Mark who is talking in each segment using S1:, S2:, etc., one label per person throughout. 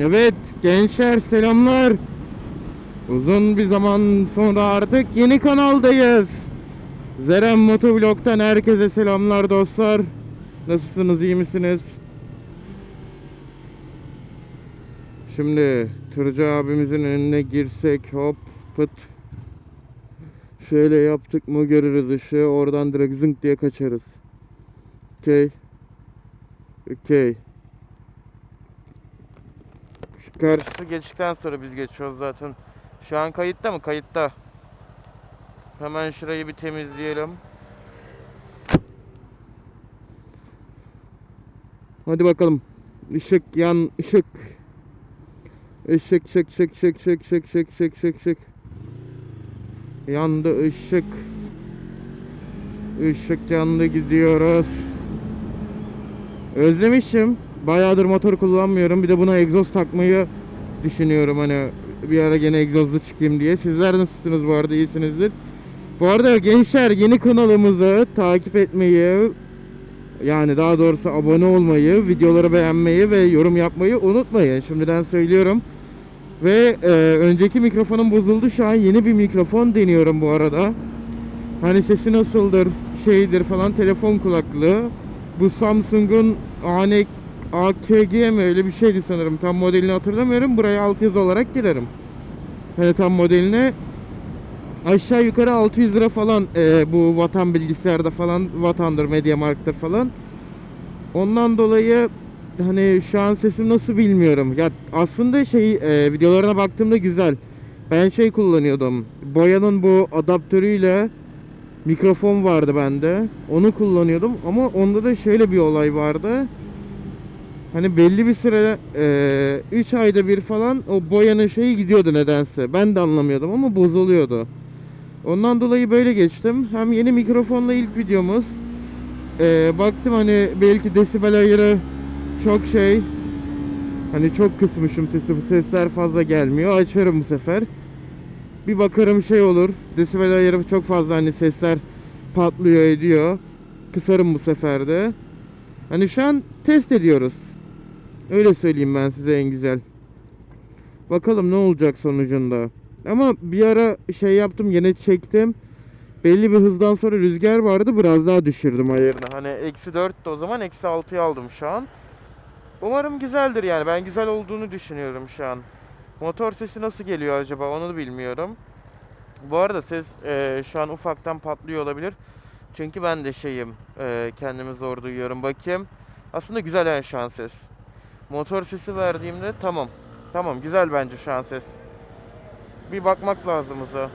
S1: Evet gençler selamlar. Uzun bir zaman sonra artık yeni kanaldayız. Zeren Motovlog'dan herkese selamlar dostlar. Nasılsınız iyi misiniz? Şimdi Tırcı abimizin önüne girsek hop pıt. Şöyle yaptık mı görürüz ışığı oradan direkt zınk diye kaçarız. Okey. Okey. Karşısı geçtikten sonra biz geçiyoruz zaten. Şu an kayıtta mı? Kayıtta. Hemen şurayı bir temizleyelim. Hadi bakalım. Işık yan ışık. Işık şık şık şık şık şık şık şık şık şık. Yandı ışık. Işık yandı gidiyoruz. Özlemişim. Bayağıdır motor kullanmıyorum. Bir de buna egzoz takmayı düşünüyorum hani bir ara gene egzozlu çıkayım diye. Sizler nasılsınız bu arada iyisinizdir. Bu arada gençler yeni kanalımızı takip etmeyi yani daha doğrusu abone olmayı, videoları beğenmeyi ve yorum yapmayı unutmayın. Şimdiden söylüyorum. Ve e, önceki mikrofonum bozuldu. Şu an yeni bir mikrofon deniyorum bu arada. Hani sesi nasıldır, şeydir falan telefon kulaklığı. Bu Samsung'un AN AKG mi öyle bir şeydi sanırım. Tam modelini hatırlamıyorum. Buraya alt yazı olarak girerim. Hani tam modeline aşağı yukarı 600 lira falan e, bu vatan bilgisayarda falan vatandır Mediamarkt'tır falan. Ondan dolayı hani şu an sesim nasıl bilmiyorum. Ya aslında şey e, videolarına baktığımda güzel. Ben şey kullanıyordum. Boyanın bu adaptörüyle mikrofon vardı bende. Onu kullanıyordum ama onda da şöyle bir olay vardı. Hani belli bir süre 3 ayda bir falan o boyanın şeyi gidiyordu nedense. Ben de anlamıyordum ama bozuluyordu. Ondan dolayı böyle geçtim. Hem yeni mikrofonla ilk videomuz. E, baktım hani belki desibel ayarı çok şey. Hani çok kısmışım sesi. Sesler fazla gelmiyor. Açarım bu sefer. Bir bakarım şey olur. Desibel ayarı çok fazla hani sesler patlıyor ediyor. Kısarım bu sefer de. Hani şu an test ediyoruz. Öyle söyleyeyim ben size en güzel. Bakalım ne olacak sonucunda. Ama bir ara şey yaptım yine çektim. Belli bir hızdan sonra rüzgar vardı biraz daha düşürdüm ayarını. Hani eksi 4'tü o zaman eksi 6'ya aldım şu an. Umarım güzeldir yani ben güzel olduğunu düşünüyorum şu an. Motor sesi nasıl geliyor acaba onu bilmiyorum. Bu arada ses e, şu an ufaktan patlıyor olabilir. Çünkü ben de şeyim e, kendimi zor duyuyorum. Bakayım. Aslında güzel yani şu an ses. Motor sesi verdiğimde tamam. Tamam güzel bence şu an ses. Bir bakmak lazım hıza.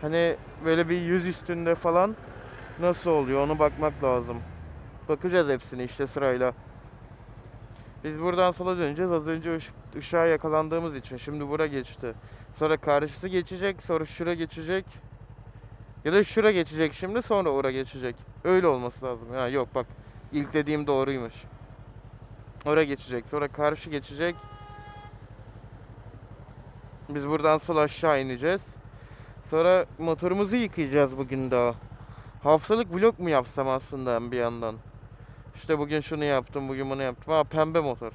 S1: Hani böyle bir yüz üstünde falan nasıl oluyor onu bakmak lazım. Bakacağız hepsini işte sırayla. Biz buradan sola döneceğiz. Az önce ışık, ışığa yakalandığımız için. Şimdi bura geçti. Sonra karşısı geçecek. Sonra şura geçecek. Ya da şura geçecek şimdi. Sonra ora geçecek. Öyle olması lazım. Ha yok bak. İlk dediğim doğruymuş. Ora geçecek. Sonra karşı geçecek. Biz buradan sol aşağı ineceğiz. Sonra motorumuzu yıkayacağız bugün daha. Haftalık vlog mu yapsam aslında bir yandan? İşte bugün şunu yaptım, bugün bunu yaptım. Aa pembe motor.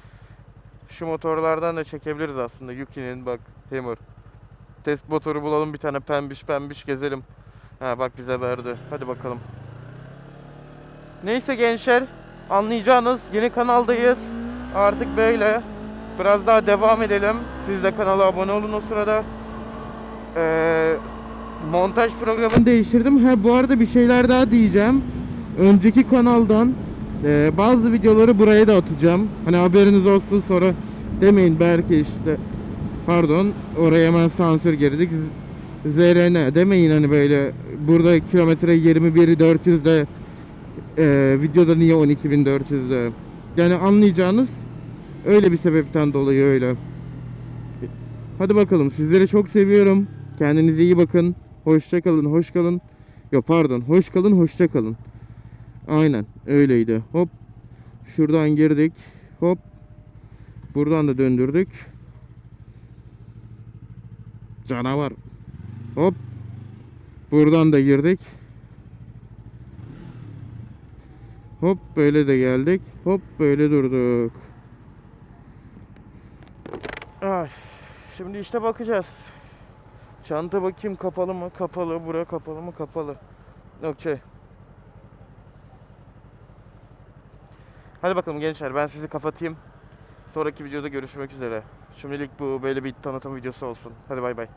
S1: Şu motorlardan da çekebiliriz aslında. Yuki'nin bak Hammer. Test motoru bulalım bir tane pembiş pembiş gezelim. Ha bak bize verdi. Hadi bakalım. Neyse gençler anlayacağınız yeni kanaldayız. Artık böyle. Biraz daha devam edelim. Siz de kanala abone olun o sırada. Ee, montaj programını değiştirdim. Ha bu arada bir şeyler daha diyeceğim. Önceki kanaldan e, bazı videoları buraya da atacağım. Hani haberiniz olsun sonra demeyin belki işte pardon oraya hemen sansür girdik. ZRN demeyin hani böyle burada kilometre 21 400'de e, videoda niye 12400'de yani anlayacağınız öyle bir sebepten dolayı öyle. Hadi bakalım sizleri çok seviyorum. Kendinize iyi bakın. Hoşça kalın, hoş kalın. Yok pardon, hoş kalın, hoşça kalın. Aynen öyleydi. Hop. Şuradan girdik. Hop. Buradan da döndürdük. Canavar. Hop. Buradan da girdik. Hop böyle de geldik. Hop böyle durduk. Ay, şimdi işte bakacağız. Çanta bakayım kapalı mı? Kapalı. Bura kapalı mı? Kapalı. Okey. Hadi bakalım gençler ben sizi kapatayım. Sonraki videoda görüşmek üzere. Şimdilik bu böyle bir tanıtım videosu olsun. Hadi bay bay.